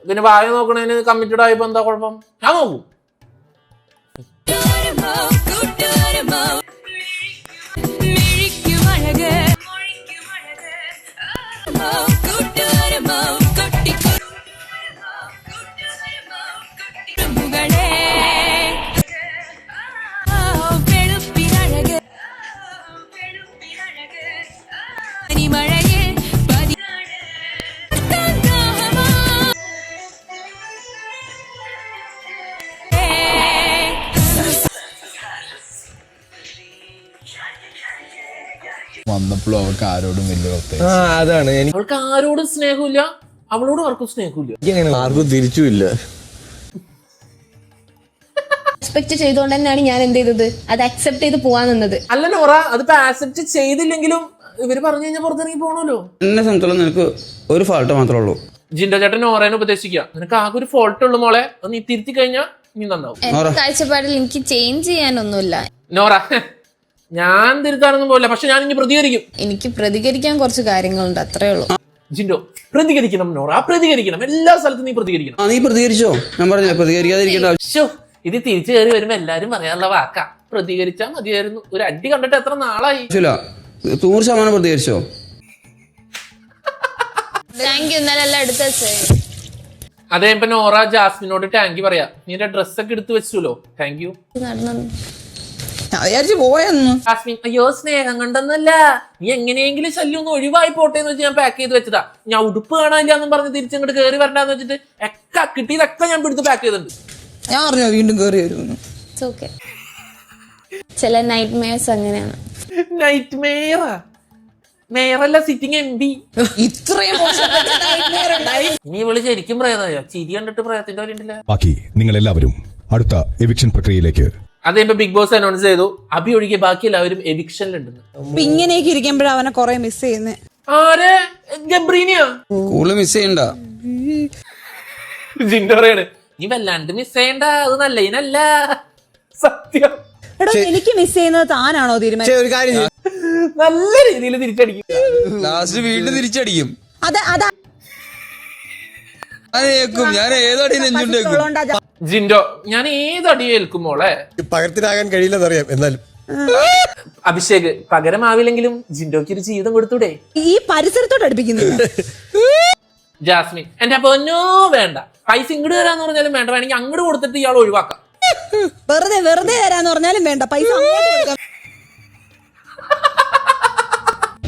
പിന്നെ ഭാവി നോക്കണതിന് കമ്മിറ്റഡ് ആയപ്പോ എന്താ കുഴപ്പം? ഞാൻ നോക്കും. അവർക്ക് ആരോടും വലിയ ആ അതാണ്. അവൾക്ക് ആരോടും സ്നേഹമില്ല അവളോടും ആർക്കും സ്നേഹമില്ല. എനിക്ക് ആർക്കും തിരിച്ചുമില്ല. എക്സ്പെക്ട് ചെയ്തുകൊണ്ട് തന്നെയാണ് ഞാൻ എന്ത് ചെയ്തത്? അത് അക്സെപ്റ്റ് ചെയ്ത് പോവാൻ നിന്നത്. അല്ല നോറ അതിപ്പോ ആക്സെപ്റ്റ് ചെയ്തില്ലെങ്കിലും ഇവർ പറഞ്ഞു കഴിഞ്ഞാൽ പുറത്തിറങ്ങി പോണല്ലോ എന്നെ സംബന്ധിച്ചോളം നിനക്ക് ഒരു ഫാൾട്ട് മാത്രമേ ഉള്ളൂ. ജിൻഡോ ചേട്ടൻ നോറേനെ ഉപദേശിക്കുക നിനക്ക് ആകെ ഒരു ഫോൾട്ട് ഉള്ളു മോളെ. അത് നീ തിരുത്തി കഴിഞ്ഞാൽ നീ നന്നാവും. എന്റെ കാഴ്ചപ്പാടിൽ എനിക്ക് ചേഞ്ച് ചെയ്യാനൊന്നുമില്ല. നോറ ഞാൻ തിരുത്താനൊന്നും പോകില്ല പക്ഷെ ഞാൻ ഇനി പ്രതികരിക്കും. എനിക്ക് പ്രതികരിക്കാൻ കുറച്ച് കാര്യങ്ങളുണ്ട് അത്രേ ഉള്ളൂ. ജിൻഡോ പ്രതികരിക്കണം നോറ. പ്രതികരിക്കണം. എല്ലാ സ്ഥലത്തും നീ പ്രതികരിക്കണം. ആ നീ പ്രതികരിച്ചോ? ഞാൻ പറഞ്ഞില്ല പ്രതികരിക്കാതിരിക്കേണ്ട ആവശ്യം. ശ്ശോ, ഇത് തിരിച്ചു കയറി വരുമ്പോ എല്ലാരും പറയാനുള്ള വാക്കാ. പ്രതികരിച്ചാ മതിയായിരുന്നു. ഒരു അടി കണ്ടിട്ട് എത്ര നാളായി? ആവശ്യമില്ല. നൂറ് ശതമാനം പ്രതികരിച്ചോ? താങ്ക് യു ഇന്നലെ എല്ലാം എടുത്ത് വെച്ചേ അതേ ഇപ്പൊ നോറ ജാസ്മിനോട് താങ്ക് യു പറയാ. നീ എന്റെ ഡ്രസ്സൊക്കെ എടുത്തു വെച്ചല്ലോ താങ്ക് യു നടന്നു. ഞാൻ വിചാരിച്ചു പോയെന്ന് ജാസ്മിൻ അയ്യോ സ്നേഹം കണ്ടെന്നല്ല. നീ എങ്ങനെയെങ്കിലും ശല്യം ഒന്ന് ഒഴിവായി പോട്ടെ എന്ന് വെച്ച് ഞാൻ പാക്ക് ചെയ്ത് വെച്ചതാ. ഞാൻ ഉടുപ്പ് കാണാനില്ല എന്നും പറഞ്ഞ് തിരിച്ചങ്ങോട്ട് കയറി വരണ്ടെന്ന് വെച്ചിട്ട് ഒക്കെ കിട്ടിയതൊക്കെ ഞാൻ പിടിച്ച് പാക്ക് ചെയ്തിട്ടുണ്ട്. ഞാൻ അറിഞ്ഞോ വീണ്ടും കേറി വരുമെന്ന്. ഓക്കെ ചില നൈറ്റ് മെയർസ് അങ്ങനെയാണ്. നൈറ്റ് മേയറാ മേയറല്ല സിറ്റിംഗ് എം പി ഇത്രയും മോശപ്പെട്ട nightmare ഉണ്ടായി. ഇനി ഇവൾ ശരിക്കും പ്രേതയോ ചിരി കണ്ടിട്ട് പ്രേതത്തിന്റെ പോലെ ഉണ്ടല്ലോ ബാക്കി നിങ്ങൾ എല്ലാവരും അടുത്ത എവിക്ഷൻ പ്രക്രിയയിലേക്ക് അത് ബിഗ് ബോസ് അനൗൺസ് ചെയ്തു. അഭി ഒഴികെ ബാക്കി എല്ലാവരും എവിക്ഷനിലുണ്ടെന്ന് അപ്പൊ ഇങ്ങനെയൊക്കെ ഇരിക്കുമ്പോഴാ അവനെ കൊറേ മിസ് ചെയ്യുന്നേ. ആരെ? ഗബ്രീനിയാ കൂടുതൽ മിസ് ചെയ്യണ്ട. ജിൻഡോ നീ വല്ലാണ്ട് മിസ് ചെയ്യണ്ട അത് നല്ല ഇനല്ല സത്യം. എടോ എനിക്ക് മിസ് ചെയ്യുന്നത് താനാണോ തീരുമാനം ഒരു കാര്യം നല്ല രീതിയിൽ തിരിച്ചടിക്കും. ലാസ്റ്റ് വീണ്ടും തിരിച്ചടിക്കും. അത് അതാ ഞാൻ ഏതടി നെഞ്ചുണ്ടേക്കും ജിൻഡോ ഞാൻ ഏത് അടി ഏൽക്കും മോളെ? പകരത്തിനാകാൻ കഴിയില്ലെന്നറിയാം എന്നാലും. അഭിഷേക് പകരമാവില്ലെങ്കിലും ജിൻഡോക്ക് ഒരു ജീവിതം കൊടുത്തൂടെ? ഈ പരിസരത്തോട്ട് അടുപ്പിക്കുന്നില്ല [laughs] ജാസ്മിൻ എന്റെ പൊന്നോ വേണ്ട. പൈസ ഇങ്ങോട്ട് തരാന്ന് പറഞ്ഞാലും വേണ്ട. വേണമെങ്കിൽ അങ്ങോട്ട് കൊടുത്തിട്ട് ഇയാൾ ഒഴിവാക്കാം. വെറുതെ വെറുതെ തരാന്ന് പറഞ്ഞാലും വേണ്ട. പൈസ അങ്ങോട്ട് കൊടുക്കാം.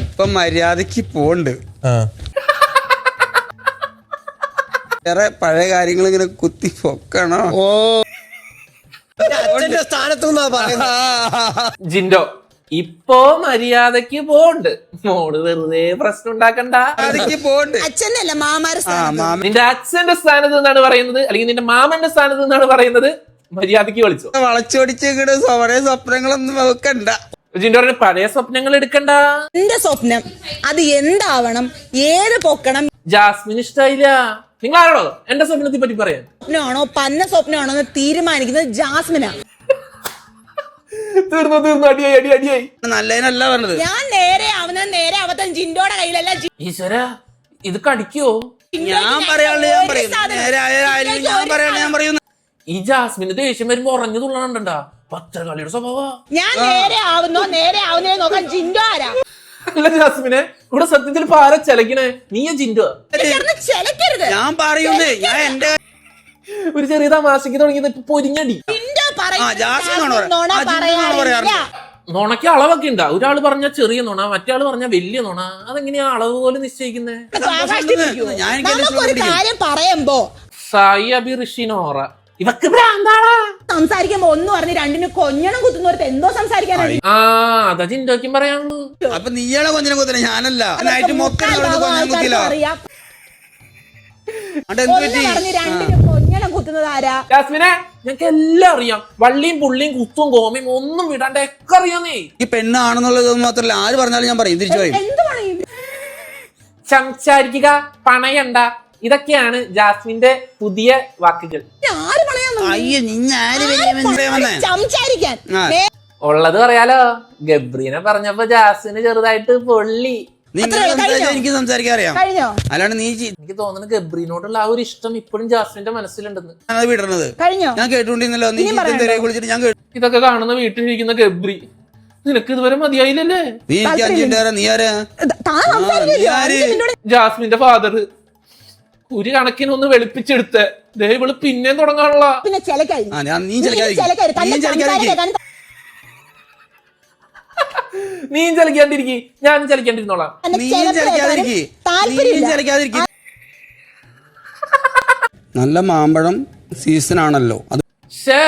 ഇപ്പൊ മര്യാദയ്ക്ക് പോണ്ട്. ആ. വേറെ പഴയ കാര്യങ്ങൾ ഇങ്ങനെ കുത്തി പൊക്കണോ? ഓ. പോണെന്നാ പറയുന്നത് ജിൻഡോ ഇപ്പോ മര്യാദയ്ക്ക് പോണ്ട് മോൾ വെറുതെ പ്രശ്നം ഉണ്ടാക്കണ്ട. മര്യാദയ്ക്ക് പോണ്ട് അച്ഛനല്ല മാമാരെ ആ മാമ നിന്റെ അച്ഛന്റെ സ്ഥാനത്ത് നിന്നാണ് പറയുന്നത് അല്ലെങ്കിൽ നിന്റെ മാമന്റെ സ്ഥാനത്ത് നിന്നാണ് പറയുന്നത് മര്യാദയ്ക്ക് വിളിച്ചു. വളച്ചൊടിച്ചിട്ട് സ്വരെ സ്വപ്നങ്ങളൊന്നും വെക്കണ്ട. ജിൻഡോറിന് പഴയ സ്വപ്നങ്ങൾ എടുക്കണ്ട. എന്റെ സ്വപ്നം അത് എന്താവണം ഏത് പൊക്കണം? ജാസ്മിൻ ഇഷ്ടായില്ല. നിങ്ങൾ ആരാണോ എന്റെ സ്വപ്നത്തെ പറ്റി പറയാൻ. സ്വപ്നമാണോ? പന്ന സ്വപ്നമാണോ എന്ന് തീരുമാനിക്കുന്നത് ജാസ്മിനാ. തീർന്നു തീർന്നു. അടിയായി അടി അടിയായി. നല്ലതിനല്ല പറഞ്ഞത്. ഞാൻ നേരെ അവന് നേരെ ആവത്ത ജിൻഡോടെ കയ്യിലല്ല ജി- ഈശ്വര ഇത് കടിക്കോ? ഞാൻ പറയാനുള്ള ഞാൻ പറയും. നേരെ ആയാലും ഞാൻ പറയാനുള്ള ഞാൻ പറയുന്നു. ഈ ജാസ്മിന് ദേഷ്യം വരുമ്പോ ഉറഞ്ഞു തുള്ളണുണ്ടാ പത്രകളിയുടെ സ്വഭാവ. ഞാൻ നേരെ ആവുന്നോ നേരെ ആവുന്നേ നോക്കാൻ ജിൻഡോ ആരാ? അല്ല ജാസ്മിനെ ഇവിടെ സത്യത്തിൽ ഇപ്പൊ ആരാ ചെലക്കണേ? നീയ ജിൻഡോ ഞാൻ പറയുന്നേ ഞാൻ എന്റെ ഒരു ചെറിയ തമാശക്ക് തുടങ്ങിയത് ഇപ്പൊ പൊരിഞ്ഞടി. നുണയ്ക്ക് അളവൊക്കെ ഉണ്ടാ. ഒരാൾ പറഞ്ഞ ചെറിയ നുണ മറ്റേ പറഞ്ഞ വലിയ നുണ. അതെങ്ങനെയാ അളവ് പോലെ നിശ്ചയിക്കുന്നേ? ഞാൻ എനിക്ക് എന്റെ നമുക്കൊരു ഇഷ്ടം കാര്യം പറയുമ്പോ സായി അബി ഋഷി നോറ. ഇവക്ക് ഭ്രാന്താടാ സംസാരിക്കുമ്പോ ഒന്ന് പറഞ്ഞ് രണ്ടിന് കൊഞ്ഞണം കുത്തുന്നവർക്ക് എന്തോ സംസാരിക്കാനായി. ആ അതാ ജിൻഡോക്കും പറയാനുള്ളൂ. അപ്പൊ നീയാണ് കൊഞ്ഞനം ഞാനല്ല. നൈറ്റ് മൊത്തം കൊഞ്ഞനം കുത്തിയില്ല. അറിയാം. എന്നിട്ട് എന്ത് ഒന്ന് പറ്റി? പറഞ്ഞ് രണ്ടിന് കൊഞ്ഞണം കുത്തുന്നത് ആരാ? ജാസ്മിനെ ഞങ്ങൾക്ക് എല്ലാം അറിയാം. വള്ളിയും പുള്ളിയും കുത്തും കോമയും ഒന്നും വിടാണ്ട് ഒക്കെ നീ. ഈ പെണ്ണാണെന്നുള്ളത് മാത്രല്ല ആര് പറഞ്ഞാലും ഞാൻ പറയും. തിരിച്ചു പറയും. എന്ത് പറയും? സംസാരിക്കുക പണയണ്ട. ഇതൊക്കെയാണ് ജാസ്മിന്റെ പുതിയ വാക്കുകൾ. ഉള്ളത് പറയാലോ? ഗബ്രീനെ പറഞ്ഞപ്പോ ജാസ്മിന് ചെറുതായിട്ട് പൊള്ളി? എനിക്ക് സംസാരിക്കാൻ അറിയാം. അല്ലാണ്ട് നീ ചി- എനിക്ക് തോന്നുന്നു ഗബ്രീനോടുള്ള ആ ഒരു ഇഷ്ടം ഇപ്പോഴും ജാസ്മിന്റെ മനസ്സിലുണ്ടെന്ന്. ഞാൻ വിടണത് കഴിഞ്ഞോ? ഞാൻ കേട്ടുകൊണ്ടിരുന്നല്ലോ. നീ വിളിച്ചിട്ട് ഞാൻ കേട്ടു ഇതൊക്കെ കാണുന്ന വീട്ടിലിരിക്കുന്ന ഗബ്രി. നിനക്ക് ഇതുവരെ മതിയായില്ലല്ലേ? നീ ആരാ? ജാസ്മിന്റെ ഫാദർ ഒരു കണക്കിനൊന്ന് വെളുപ്പിച്ചെടുത്ത്. ദേ ഇവൾ പിന്നെയും തുടങ്ങാനുള്ള പിന്നെ ചിലക്കായി. ആ ഞാൻ നീ നീ ചിലക്കായി. നീയും ചലിക്കാണ്ടിരിക്കി. ഞാനും ചലിക്കാണ്ടിരുന്നോളാം. നീ ചലിക്കാതിരിക്കും. നീ താല്പര്യമില്ല. ചലിക്കാതിരിക്കും. നല്ല മാമ്പഴം സീസൺ ആണല്ലോ അത് ഷേ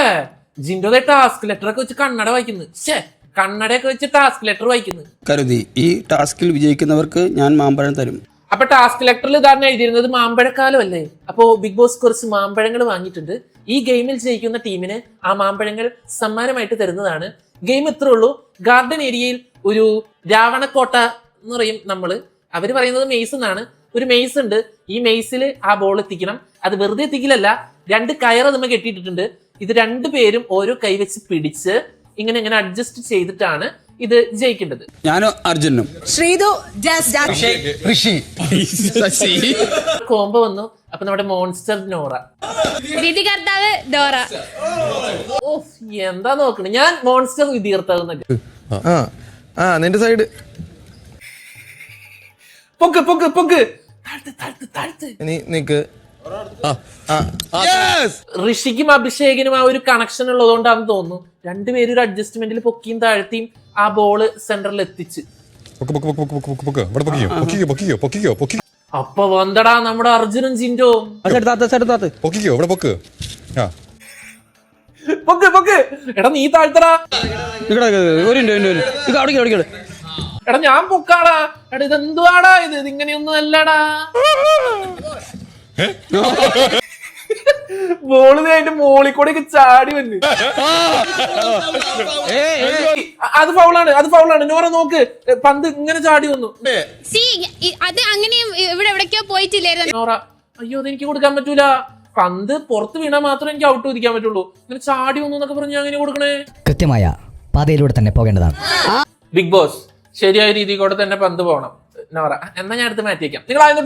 ജിൻഡോതെ ടാസ്ക് ലെറ്റർ ഒക്കെ വെച്ച് കണ്ണട വായിക്കുന്നു. ഷേ കണ്ണടയൊക്കെ വെച്ച് ടാസ്ക് ലെറ്റർ വായിക്കുന്നു. കരുതി ഈ ടാസ്കിൽ വിജയിക്കുന്നവർക്ക് ഞാൻ മാമ്പഴം തരും. അപ്പൊ ടാസ്ക് ലെറ്ററിൽ ഇതാണ് എഴുതിയിരുന്നത് മാമ്പഴക്കാലം അല്ലേ അപ്പോ ബിഗ് ബോസ് കുറച്ച് മാമ്പഴങ്ങൾ വാങ്ങിയിട്ടുണ്ട്. ഈ ഗെയിമിൽ ജയിക്കുന്ന ടീമിന് ആ മാമ്പഴങ്ങൾ സമ്മാനമായിട്ട് തരുന്നതാണ്. ഗെയിം ഇത്രേ ഉള്ളൂ. ഗാർഡൻ ഏരിയയിൽ ഒരു രാവണക്കോട്ട എന്ന് പറയും നമ്മൾ. അവർ പറയുന്നത് മെയ്സ് എന്നാണ്. ഒരു മെയ്സ് ഉണ്ട്. ഈ മെയ്സിൽ ആ ബോൾ എത്തിക്കണം. അത് വെറുതെ എത്തിക്കലല്ല. രണ്ട് കയറ് നമ്മൾ കെട്ടിയിട്ടിട്ടുണ്ട്. ഇത് രണ്ടു പേരും ഓരോ കൈവച്ച് പിടിച്ച് ഇങ്ങനെ ഇങ്ങനെ അഡ്ജസ്റ്റ് ചെയ്തിട്ടാണ് ഇത് ജയിക്കേണ്ടത്. ഞാനും അർജുനും. ശ്രീതു ഋഷി കോമ്പ വന്നു. അപ്പൊ നമ്മുടെ മോൺസ്റ്റർ നോറ. വിധികർത്താവ് ഡോറ. ഓഫ്, എന്താ നോക്കണേ? ഞാൻ മോൺസ്റ്റർ വിധികർത്താവുന്നൊക്കെ ആ ആ നിന്റെ സൈഡ് പൊക്ക് പൊക്ക് പൊക്ക്. താഴ്ത്ത് താഴ്ത്ത് താഴ്ത്ത്. നീ നിക്ക്. ഋഷിക്കും അഭിഷേകിനും ആ ഒരു കണക്ഷൻ ഉള്ളതുകൊണ്ടാണെന്ന് തോന്നുന്നു. രണ്ടുപേരും ഒരു അഡ്ജസ്റ്റ്മെന്റിൽ പൊക്കിയും താഴ്ത്തിയും ആ ബോൾ സെന്ററിൽ എത്തിച്ച്. അപ്പൊ വന്നടാ നമ്മുടെ അർജുനും ജിൻഡോവും പൊക്കിക്കോ ഇവിടെ പൊക്ക്. ആ. പൊക്ക് പൊക്ക്. എടാ നീ താഴ്ത്തടാ. എടാ ഞാൻ പൊക്കാടാ. എടാ ഇതെന്തുവാടാ ഇത്? ഇതിങ്ങനെയൊന്നും അല്ലടാ. ദേ [laughs] അതിന്റെ മോളിൽ കൂടെ ചാടി വന്ന്. അത് ഫൗളാണ് അത് ഫൗളാണ്. നോറ നോക്ക് പന്ത് ഇങ്ങനെ ചാടി വന്നു. സി അത് അങ്ങനെയും ഇവിടെ എവിടേക്കോ പോയിട്ടില്ലായിരുന്നു? നോറ അയ്യോ അത് എനിക്ക് കൊടുക്കാൻ പറ്റൂല. പന്ത് പുറത്ത് വീണാൽ മാത്രം എനിക്ക് ഔട്ട് വിധിക്കാൻ പറ്റുള്ളൂ. ഇങ്ങനെ ചാടി വന്നു എന്നൊക്കെ പറഞ്ഞു അങ്ങനെ കൊടുക്കണേ? കൃത്യമായ പാതയിലൂടെ തന്നെ പോകേണ്ടതാണ്. ബിഗ് ബോസ് ശരിയായ രീതിയിൽ കൂടെ തന്നെ പന്ത് പോകണം. നോറ എന്നാ ഞാൻ എടുത്ത് മാറ്റിയേക്കാം നിങ്ങൾ ആദ്യം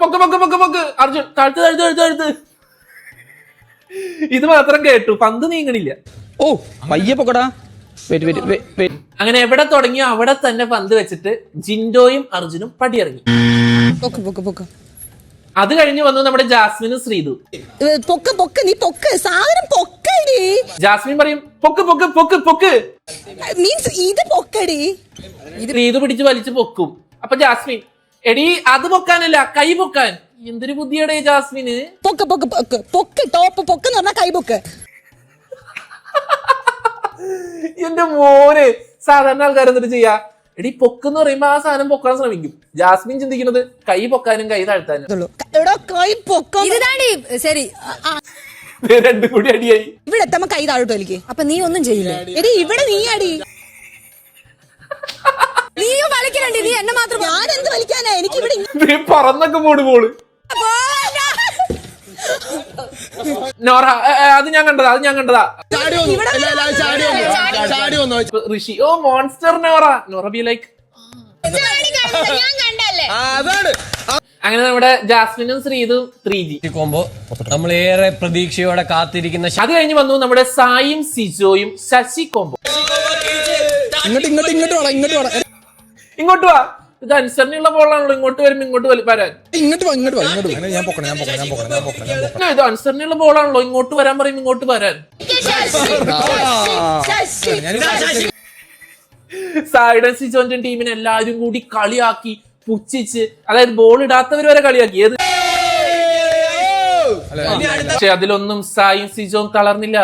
പൊക്ക് പൊക്ക് പൊക്ക് പൊക്ക്. അർജുൻ താഴ്ത്ത് താഴ്ത്ത് താഴ്ത്ത് താഴ്ത്ത്. ഇത് മാത്രം കേട്ടു. പന്ത് നീങ്ങണില്ല. ഓ പയ്യെ പൊക്കടാ. Wait wait wait. അങ്ങനെ എവിടെ തുടങ്ങിയോ അവിടെ തന്നെ പന്ത് വെച്ചിട്ട് ജിൻഡോയും അർജുനും പടിയിറങ്ങി. പൊക്ക് പൊക്ക് പൊക്ക്. അത് കഴിഞ്ഞ് വന്നു നമ്മുടെ ജാസ്മിനും ശ്രീതു. പൊക്ക് പൊക്ക് നീ പൊക്ക്. സാധനം പൊക്കടി. ജാസ്മിൻ പറയും പൊക്ക് പൊക്ക് പൊക്ക് പൊക്ക്. മീൻസ് ഇത് പൊക്കടി. ശ്രീതു പിടിച്ച് വലിച്ചു പൊക്കും. അപ്പൊ ജാസ്മിൻ എടി അത് പൊക്കാനല്ല കൈ പൊക്കാൻ. എന്തൊരു ബുദ്ധിയുടെ ജാസ്മിന്. പൊക്ക് പൊക്ക് പൊക്ക്. പൊക്ക് ടോപ്പ് പൊക്ക് എന്ന് പറഞ്ഞാൽ കൈ പൊക്ക്. എന്റെ മോനെ സാധാരണ ആൾക്കാർ എന്നിട്ട് ചെയ്യാ? എടി പൊക്കെന്ന് പറയുമ്പോ ആ സാധനം പൊക്കാൻ ശ്രമിക്കും. ജാസ്മിൻ ചിന്തിക്കുന്നത് കൈ പൊക്കാനും കൈ താഴ്ത്താനും. എടോ കൈ പൊക്ക. ഇതാണ് ശരി. രണ്ടും കൂടി അടിയായി. ഇവിടെ എത്തുമ്പോ കൈ താഴോട്ട് എനിക്ക് അപ്പൊ നീ ഒന്നും ചെയ്യില്ല. എടി ഇവിടെ നീ അടി. നീയും കളിക്കലുണ്ട് നീ എന്നെ മാത്രം ഞാൻ എന്ത് വലിക്കാനാ? എനിക്ക് ഇവിടെ പറന്നൊക്കെ പോണ് പോൾ. നോറ അത് ഞാൻ കണ്ടതാ അത് ഞാൻ കണ്ടതാ. Rishi oh monster Nora. Nora be like ഞാൻ കണ്ടല്ലേ അതാണ്. അങ്ങനെ നമ്മുടെ ജാസ്മിനും ശ്രീതും ത്രീ ജി കോമ്പോ നമ്മൾ ഏറെ പ്രതീക്ഷയോടെ കാത്തിരിക്കുന്ന അത് കഴിഞ്ഞ് വന്നു നമ്മുടെ സായും സിജോയും ശശി കോമ്പോ ഇങ്ങോട്ട് ഇങ്ങോട്ട് ഇങ്ങോട്ട് ഇങ്ങോട്ട് ഇങ്ങോട്ട് വാ. ഇത് അനുസരണയുള്ള ബോളാണല്ലോ ഇങ്ങോട്ട് വരുമ്പോ ഇങ്ങോട്ട് വരാൻ. ഇങ്ങോട്ട് വാ ഇങ്ങോട്ട് വാ ഇങ്ങോട്ട് വാ. ഞാൻ പൊക്കണം ഞാൻ പൊക്കണം ഞാൻ പൊക്കണം ഞാൻ പൊക്കണം ഞാൻ പൊക്കണം ഇല്ല, ഇത് അനുസരണയുള്ള ബോളാണല്ലോ ഇങ്ങോട്ട് വരാൻ പറയും ഇങ്ങോട്ട് വരാൻ. സായിഡൻ സിജോന്റെ ടീമിനെ എല്ലാവരും കൂടി കളിയാക്കി പുച്ഛിച്ച് അതായത് ബോൾ ഇടാത്തവർ വരെ കളിയാക്കി. ഏത്? പക്ഷെ അതിലൊന്നും സായും സിജോൻ തളർന്നില്ല.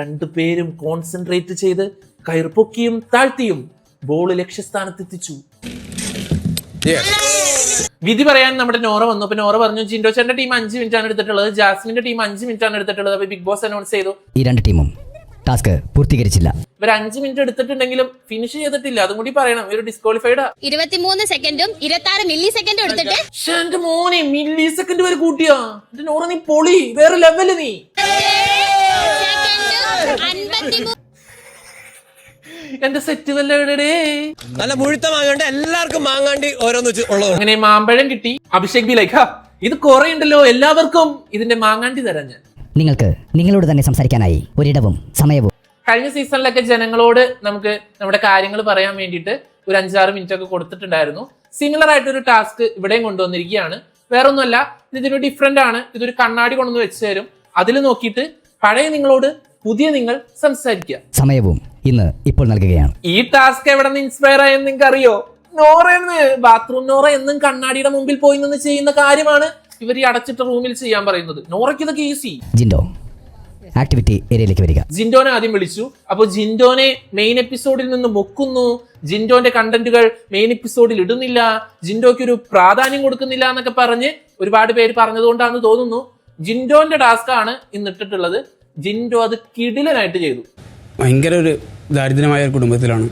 രണ്ടുപേരും കോൺസെൻട്രേറ്റ് ചെയ്ത് കയർ പൊക്കിയും താഴ്ത്തിയും ബോൾ ലക്ഷ്യസ്ഥാനത്തെത്തിച്ചു. വിധി പറയാൻ നമ്മുടെ നോറ വന്നു. അപ്പൊ നോറ പറഞ്ഞു ജിൻഡോ ചേട്ടന്റെ ടീം അഞ്ച് മിനിറ്റ് ആണ് എടുത്തിട്ടുള്ളത്. ജാസ്മിന്റെ ടീം അഞ്ച് മിനിറ്റ് ആണ് എടുത്തിട്ടുള്ളത്. അപ്പൊ ബിഗ് ബോസ് അനൗൺസ് ചെയ്തു. ഈ രണ്ട് ടീമും ടാസ്ക് പൂർത്തീകരിച്ചില്ല. ഇവർ അഞ്ച് മിനിറ്റ് എടുത്തിട്ടുണ്ടെങ്കിലും ഫിനിഷ് ചെയ്തിട്ടില്ല. അതും കൂടി പറയണം. ഇവർ ഡിസ്ക്വാളിഫൈഡ് ഇരുപത്തിമൂന്ന് സെക്കൻഡും ഇരുപത്തി ആറ് മില്ലി സെക്കൻഡും എടുത്തിട്ട് എന്റെ മോനെ മില്ലി സെക്കൻഡ് വരെ കൂട്ടിയാ. എന്റെ നോറ നീ പൊളി. വേറെ ലെവൽ നീ. എന്റെ സെറ്റ് വല്ലേ നല്ല മുഴുത്ത മാങ്ങാണ്ട് എല്ലാവർക്കും മാങ്ങാണ്ടി ഓരോന്ന് വെച്ച് ഉള്ളത്. അങ്ങനെ മാമ്പഴം കിട്ടി. അഭിഷേക് ബി ലൈക്ക് ഇത് കുറെ ഉണ്ടല്ലോ. എല്ലാവർക്കും ഇതിന്റെ മാങ്ങാണ്ടി തരാം ഞാൻ. നിങ്ങൾക്ക് നിങ്ങളോട് തന്നെ സംസാരിക്കാനായി ഒരിടവും സമയവും കഴിഞ്ഞ സീസണിലൊക്കെ ജനങ്ങളോട് നമുക്ക് നമ്മുടെ കാര്യങ്ങൾ പറയാൻ വേണ്ടിയിട്ട് ഒരു അഞ്ചാറ് മിനിറ്റ് ഒക്കെ കൊടുത്തിട്ടുണ്ടായിരുന്നു. സിമിലർ ആയിട്ട് ഒരു ടാസ്ക് ഇവിടെയും കൊണ്ടുവന്നിരിക്കുകയാണ്. വേറെ ഒന്നുമല്ല ഇതൊരു ഡിഫറെന്റ് ആണ്. ഇതൊരു കണ്ണാടി കൊണ്ടുവന്ന് വെച്ച് തരും. അതിൽ നോക്കിയിട്ട് പഴയ നിങ്ങളോട് പുതിയ നിങ്ങൾ സംസാരിക്കുക. സമയവും ഇന്ന് ഇപ്പോൾ നൽകുകയാണ്. ഈ ടാസ്ക് എവിടെ നിന്ന് ഇൻസ്പയർ ആയെന്ന് നിങ്ങൾക്ക് അറിയോ നോറയെന്ന് ബാത്റൂം നോറ എന്നും കണ്ണാടിയുടെ മുമ്പിൽ പോയി നിന്ന് ചെയ്യുന്ന കാര്യമാണ് ഇവർ ഈ അടച്ചിട്ട റൂമിൽ ചെയ്യാൻ പറയുന്നത്. നോറയ്ക്ക് ഇതൊക്കെ ഈസി ജിൻഡോ ആക്ടിവിറ്റി ഏരിയയിലേക്ക് വരിക. ജിൻഡോനെ ആദ്യം വിളിച്ചു. അപ്പോൾ ജിൻഡോനെ മെയിൻ എപ്പിസോഡിൽ നിന്ന് മുക്കുന്നു. ജിൻഡോന്റെ കണ്ടന്റുകൾ മെയിൻ എപ്പിസോഡിൽ ഇടുന്നില്ല. ജിൻഡോയ്ക്ക് ഒരു പ്രാധാന്യം കൊടുക്കുന്നില്ല എന്നൊക്കെ പറഞ്ഞ് ഒരുപാട് പേര് പറഞ്ഞതുകൊണ്ടാണെന്ന് തോന്നുന്നു. ജിൻഡോന്റെ ടാസ്ക് ആണ് ഇന്ന് ഇട്ടിട്ടുള്ളത്. ജിൻഡോ അത് കിടിലനായിട്ട് ചെയ്തു. ഭയങ്കര ഒരു ദാരിദ്ര്യമായ ഒരു കുടുംബത്തിലാണ്.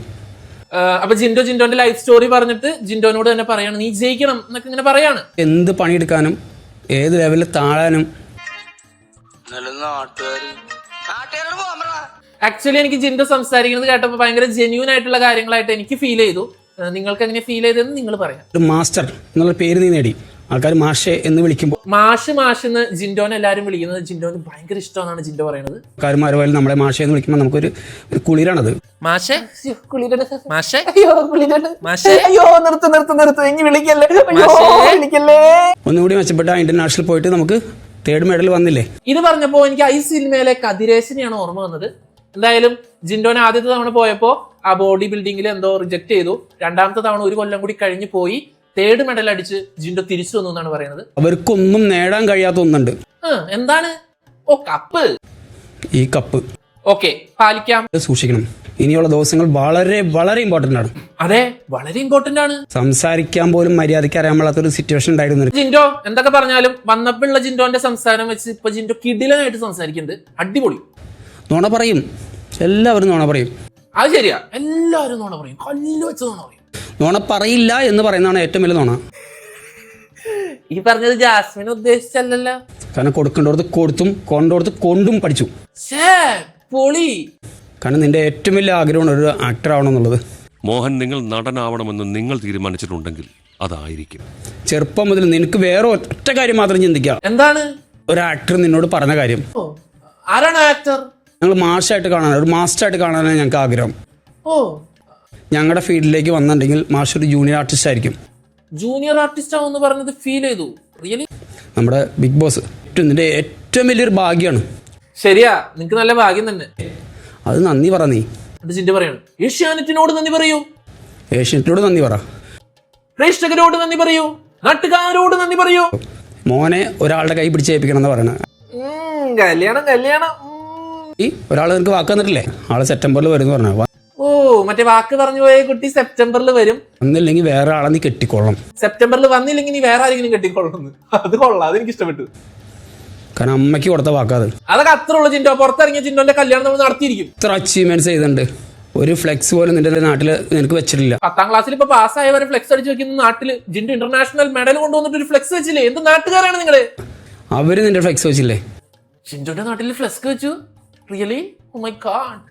അപ്പൊ ജിൻഡോ ജിൻഡോന്റെ ലൈഫ് സ്റ്റോറി പറഞ്ഞിട്ട് ജിൻഡോനോട് തന്നെ പറയാണ് നീ ജയിക്കണം എന്നൊക്കെ ഇങ്ങനെ പറയാണ്. എന്ത് പണിയെടുക്കാനും ഏത് ലെവലിൽ താഴാനും. ആക്ച്വലി എനിക്ക് ജിൻഡോ സംസാരിക്കുന്നത് കേട്ടപ്പോൾ ഭയങ്കര ജെന്യൂൻ ആയിട്ടുള്ള കാര്യങ്ങളായിട്ട് എനിക്ക് ഫീൽ ചെയ്തു. നിങ്ങൾക്ക് എങ്ങനെ ഫീൽ ചെയ്തെന്ന് നിങ്ങൾ പറയാം. ഒരു മാസ്റ്റർ എന്നുള്ള പേര് നീ നേടി. ആൾക്കാർ മാഷെ എന്ന് വിളിക്കുമ്പോൾ മാഷ് മാഷ് എന്ന് ജിൻഡോനെ എല്ലാവരും വിളിക്കുന്നത് ജിൻഡോന് ഭയങ്കര ഇഷ്ടമാണ് ജിൻഡോ പറയുന്നത്. ആൾക്കാർ പോലെ നമ്മളെ മാഷെ എന്ന് വിളിക്കുമ്പോൾ നമുക്കൊരു ഒരു കുളിരാണത്. മാഷേ? മാഷേ? അയ്യോ കുളിരണ്. മാഷേ? അയ്യോ നിർത്ത് നിർത്ത് നിർത്ത്. ഇനി വിളിക്കല്ലേ? അയ്യോ വിളിക്കല്ലേ? ഒന്നുകൂടി മെച്ചപ്പെട്ട ഇന്റർനാഷണൽ പോയിട്ട് നമുക്ക് തേർഡ് മെഡൽ വന്നില്ലേ? ഇത് പറഞ്ഞപ്പോ എനിക്ക് ഐ സിനിമയിലെ കതിരേശനെയാണ് ഓർമ്മ വന്നത്. എന്തായാലും ജിൻഡോനെ ആദ്യത്തെ തവണ പോയപ്പോ ആ ബോഡി ബിൽഡിങ്ങിൽ എന്തോ റിജക്ട് ചെയ്തു. രണ്ടാമത്തെ തവണ ഒരു കൊല്ലം കൂടി കഴിഞ്ഞു പോയി. തേർഡ് മെഡൽ അടിച്ച് ജിൻഡോ തിരിച്ചു വന്നു എന്നാണ് പറയുന്നത്. അവർക്കൊന്നും നേടാൻ കഴിയാത്ത ഒന്നുണ്ട്. എന്താണ്? ഓ കപ്പ്. ഈ കപ്പ്. ഓക്കെ പാലിക്കാം. സൂക്ഷിക്കണം. ഇനിയുള്ള ദിവസങ്ങൾ വളരെ വളരെ ഇമ്പോർട്ടന്റ് ആണ്. അതെ വളരെ ഇമ്പോർട്ടന്റ് ആണ്. സംസാരിക്കാൻ പോലും മര്യാദയ്ക്ക് അറിയാൻ പാടാത്തൊരു സിറ്റുവേഷൻ ഉണ്ടായിരുന്നു. ജിൻഡോ എന്തൊക്കെ പറഞ്ഞാലും വന്നപ്പോഴുള്ള ജിൻഡോന്റെ സംസാരം വെച്ച് ഇപ്പൊ ജിൻഡോ കിടിലനായിട്ട് സംസാരിക്കുന്നുണ്ട്. അടിപൊളി. നുണ പറയും. എല്ലാവരും നുണ പറയും. അത് ശരിയാ. എല്ലാവരും നോണ പറയും. കല്ല് വെച്ച് നോണ പറയും. നുണ പറയില്ല എന്ന് പറയുന്നതാണ് ഏറ്റവും വലിയ നോണ. ഈ പറഞ്ഞത് ജാസ്മിൻ ഉദ്ദേശിച്ചല്ലല്ലോ. കാരണം കൊടുക്കേണ്ടടുത്ത് കൊടുത്തും കൊണ്ടോടത്ത് കൊണ്ടും പഠിച്ചു. പൊളി. കാരണം നിന്റെ ഏറ്റവും വലിയ ആഗ്രഹമാണ് ഒരു ആക്ടർ ആവണം എന്നുള്ളത് മോഹൻ നിങ്ങൾ നടനാവണമെന്ന് നിങ്ങൾ തീരുമാനിച്ചിട്ടുണ്ടെങ്കിൽ അതായിരിക്കും. ചെറുപ്പം മുതൽ നിനക്ക് വേറെ ഒറ്റ കാര്യം മാത്രം ചിന്തിക്കാം. എന്താണ്? ഒരു ആക്ടർ നിന്നോട് പറഞ്ഞ കാര്യം. ആരാണ് ആക്ടർ ഞങ്ങൾ മാഷായിട്ട് കാണാൻ ഒരു മാസ്റ്ററായിട്ട് കാണാനാണ് ഞങ്ങൾക്ക് ആഗ്രഹം. ഓ ഞങ്ങളുടെ ഫീൽഡിലേക്ക് വന്നിട്ടുണ്ടെങ്കിൽ മാഷ് ഒരു ജൂനിയർ ആർട്ടിസ്റ്റ് ആയിരിക്കും. ജൂനിയർ ആർട്ടിസ്റ്റ് ആവുമെന്ന് പറഞ്ഞത് ഫീൽ ചെയ്തു. റിയലി നമ്മുടെ ബിഗ് ബോസ് നിന്റെ ഏറ്റവും വലിയൊരു ഭാഗ്യമാണ് ശരിയാ നിനക്ക് നല്ല ഭാഗ്യം തന്നെ. അത് നന്ദി പറ നീ. അത് ജിൻഡോ പറയണം. ഏഷ്യാനെറ്റിനോട് നന്ദി പറയൂ. ഏഷ്യാനെറ്റിനോട് നന്ദി പറ. പ്രേക്ഷകരോട് നന്ദി പറയൂ. നാട്ടുകാരോട് നന്ദി പറയൂ. മോനെ ഒരാളുടെ കൈ പിടിച്ച് ഏൽപ്പിക്കണം എന്ന് പറയണ. കല്യാണം കല്യാണം. ഈ ഒരാൾ നിനക്ക് വാക്ക് തന്നിട്ടില്ലേ? ആൾ സെപ്റ്റംബറിൽ വരും എന്ന് പറഞ്ഞു. മറ്റേ വാക്ക് പറഞ്ഞു പോയ കുട്ടി സെപ്റ്റംബറിൽ വരും. വന്നില്ലെങ്കിൽ വേറെ ആളെ നീ കെട്ടിക്കൊള്ളണം. സെപ്റ്റംബറിൽ വന്നില്ലെങ്കിൽ നീ വേറെ ആരെങ്കിലും കെട്ടിക്കൊള്ളണം. അത് കൊള്ളാം അതെനിക്ക് ഇഷ്ടപ്പെട്ടു. കാരണം അമ്മയ്ക്ക് കൊടുത്ത വാക്കാത് അതൊക്കെ അത്ര ഉള്ളു ചിന്തോ പുറത്തിറങ്ങിയ ചിന്തോന്റെ കല്യാണം നമ്മൾ നടത്തിയിരിക്കും. ഇത്ര അച്ചീവ്മെന്റ്സ് ചെയ്തിട്ടുണ്ട്. ഒരു ഫ്ലെക്സ് പോലും നിന്റെ നാട്ടിൽ നിനക്ക് വെച്ചിട്ടില്ല. പത്താം ക്ലാസ്സിൽ ഇപ്പൊ പാസ്സായവരെ ഫ്ലെക്സ് അടിച്ച് വെക്കുന്ന നാട്ടിൽ ജിൻഡു ഇന്റർനാഷണൽ മെഡൽ കൊണ്ടുവന്നിട്ട് ഒരു ഫ്ലെക്സ് വെച്ചില്ലേ? എന്ത് നാട്ടുകാരാണ് നിങ്ങൾ? അവർ നിന്റെ ഫ്ലെക്സ് വെച്ചില്ലേ? ജിൻഡുന്റെ നാട്ടിൽ ഫ്ലെക്സ് വെച്ചു. റിയലി ഓ മൈ ഗാഡ്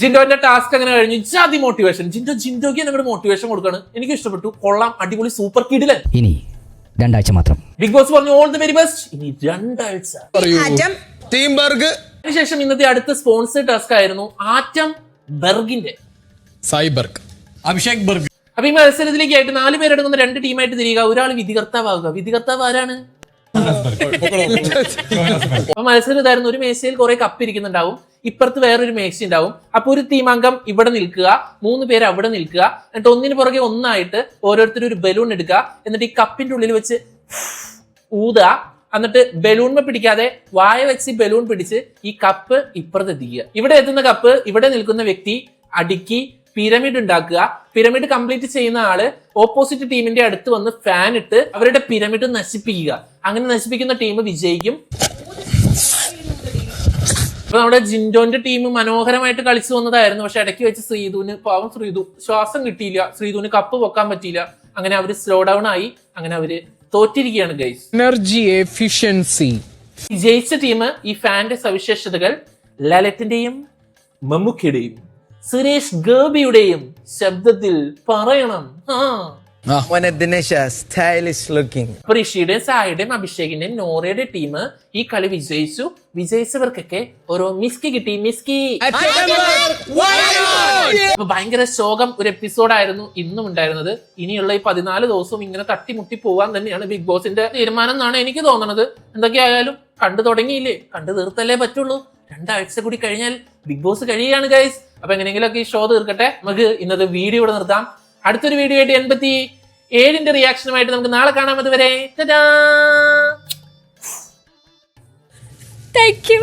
ജിൻഡോന്റെ ടാസ്ക് അങ്ങനെ കഴിഞ്ഞു ജാതി മോട്ടിവേഷൻ ജിൻഡോ ജിൻഡോക്ക് നമ്മുടെ മോട്ടിവേഷൻ കൊടുക്കാണ്. എനിക്ക് ഇഷ്ടപ്പെട്ടു. കൊള്ളാം. അടിപൊളി സൂപ്പർ കിഡിലൻ ഇനി രണ്ടാഴ്ച മാത്രം. ബിഗ് ബോസ് പറഞ്ഞു ഓൾ ദി വെരി ബെസ്റ്റ് ഇനി രണ്ടാഴ്ച. ആറ്റം. ടീം ബർഗ് അതിനുശേഷം ഇന്നത്തെ അടുത്ത സ്പോൺസർ ടാസ്ക് ആയിരുന്നു ആറ്റം ബർഗിന്റെ. Cyborg Abhishek berg. അപ്പൊ ഈ മത്സരത്തിലേക്ക് ആയിട്ട് നാല് പേരെടുക്കുന്ന രണ്ട് ടീമായിട്ട് തിരിയുക. ഒരാൾ വിധികർത്താവുക വിധികർത്താവ് ആരാണ്? അപ്പൊ മത്സരം ഇതായിരുന്നു ഒരു മേശയിൽ കുറെ കപ്പ് ഇരിക്കുന്നുണ്ടാവും. ഇപ്പുറത്ത് വേറൊരു മേശ ഉണ്ടാവും. അപ്പൊ ഒരു തീമാങ്കം ഇവിടെ നിൽക്കുക മൂന്ന് പേര് അവിടെ നിൽക്കുക എന്നിട്ട് ഒന്നിന് പുറകെ ഒന്നായിട്ട് ഓരോരുത്തർ ഒരു ബലൂൺ എടുക്കുക എന്നിട്ട് ഈ കപ്പിന്റെ ഉള്ളിൽ വെച്ച് ഊതുക എന്നിട്ട് ബലൂൺമ പിടിക്കാതെ വായ വെച്ച് ബലൂൺ പിടിച്ച് ഈ കപ്പ് ഇപ്പുറത്ത് എത്തിക്കുക. ഇവിടെ എത്തുന്ന കപ്പ് ഇവിടെ നിൽക്കുന്ന വ്യക്തി അടുക്കി പിരമിഡ് ഉണ്ടാക്കുക. പിരമിഡ് കംപ്ലീറ്റ് ചെയ്യുന്ന ആൾ ഓപ്പോസിറ്റ് ടീമിന്റെ അടുത്ത് വന്ന് ഫാൻ ഇട്ട് അവരുടെ പിരമിഡ് നശിപ്പിക്കുക. അങ്ങനെ നശിപ്പിക്കുന്ന ടീം വിജയിക്കും. അപ്പൊ നമ്മുടെ ജിൻഡോന്റെ ടീം മനോഹരമായിട്ട് കളിച്ചു വന്നതായിരുന്നു. പക്ഷെ ഇടയ്ക്ക് വെച്ച് ശ്രീധുവിന് പാവം ശ്രീധു ശ്വാസം കിട്ടിയില്ല. ശ്രീധുവിന് കപ്പ് പൊക്കാൻ പറ്റിയില്ല. അങ്ങനെ അവർ സ്ലോ ഡൗൺ ആയി. അങ്ങനെ അവർ തോറ്റിരിക്കുകയാണ് ഗൈസ് എനർജി എഫിഷ്യൻസി ജയിച്ച ടീം ഈ ഫാന്റെ സവിശേഷതകൾ ലലറ്റിന്റെയും മമ്മൂക്കിയുടെയും സുരേഷ് ഗോപിയുടെയും ശബ്ദത്തിൽ പറയണം. ആ. മോനെ ദിനേശ സ്റ്റൈലിഷ് ലുക്കിംഗ് അഭിഷേകിന്റെയും നോറയുടെ ടീം ഈ കളി വിജയിച്ചു. വിജയിച്ചവർക്കൊക്കെ ഓരോ മിസ്കി കിട്ടി മിസ്കി അപ്പൊ ഭയങ്കര ശോകം ഒരു എപ്പിസോഡായിരുന്നു ഇന്നും ഉണ്ടായിരുന്നത്. ഇനിയുള്ള ഈ പതിനാല് ദിവസവും ഇങ്ങനെ തട്ടിമുട്ടി പോവാൻ തന്നെയാണ് ബിഗ് ബോസിന്റെ തീരുമാനം എന്നാണ് എനിക്ക് തോന്നുന്നത് എന്തൊക്കെയായാലും കണ്ടു തുടങ്ങിയില്ലേ? കണ്ടു തീർത്തല്ലേ പറ്റുള്ളൂ. രണ്ടാഴ്ച കൂടി കഴിഞ്ഞാൽ ബിഗ് ബോസ് കഴിയുകയാണ് ഗൈസ് അപ്പൊ എങ്ങനെയെങ്കിലുമൊക്കെ ഈ ഷോ തീർക്കട്ടെ. നമുക്ക് ഇന്നത്തെ വീഡിയോ ഇവിടെ നിർത്താം. അടുത്തൊരു വീഡിയോ ആയിട്ട് എൺപത്തി ഏഴിന്റെ റിയാക്ഷനുമായിട്ട് നമുക്ക് നാളെ കാണാം അതുവരെ. Thank you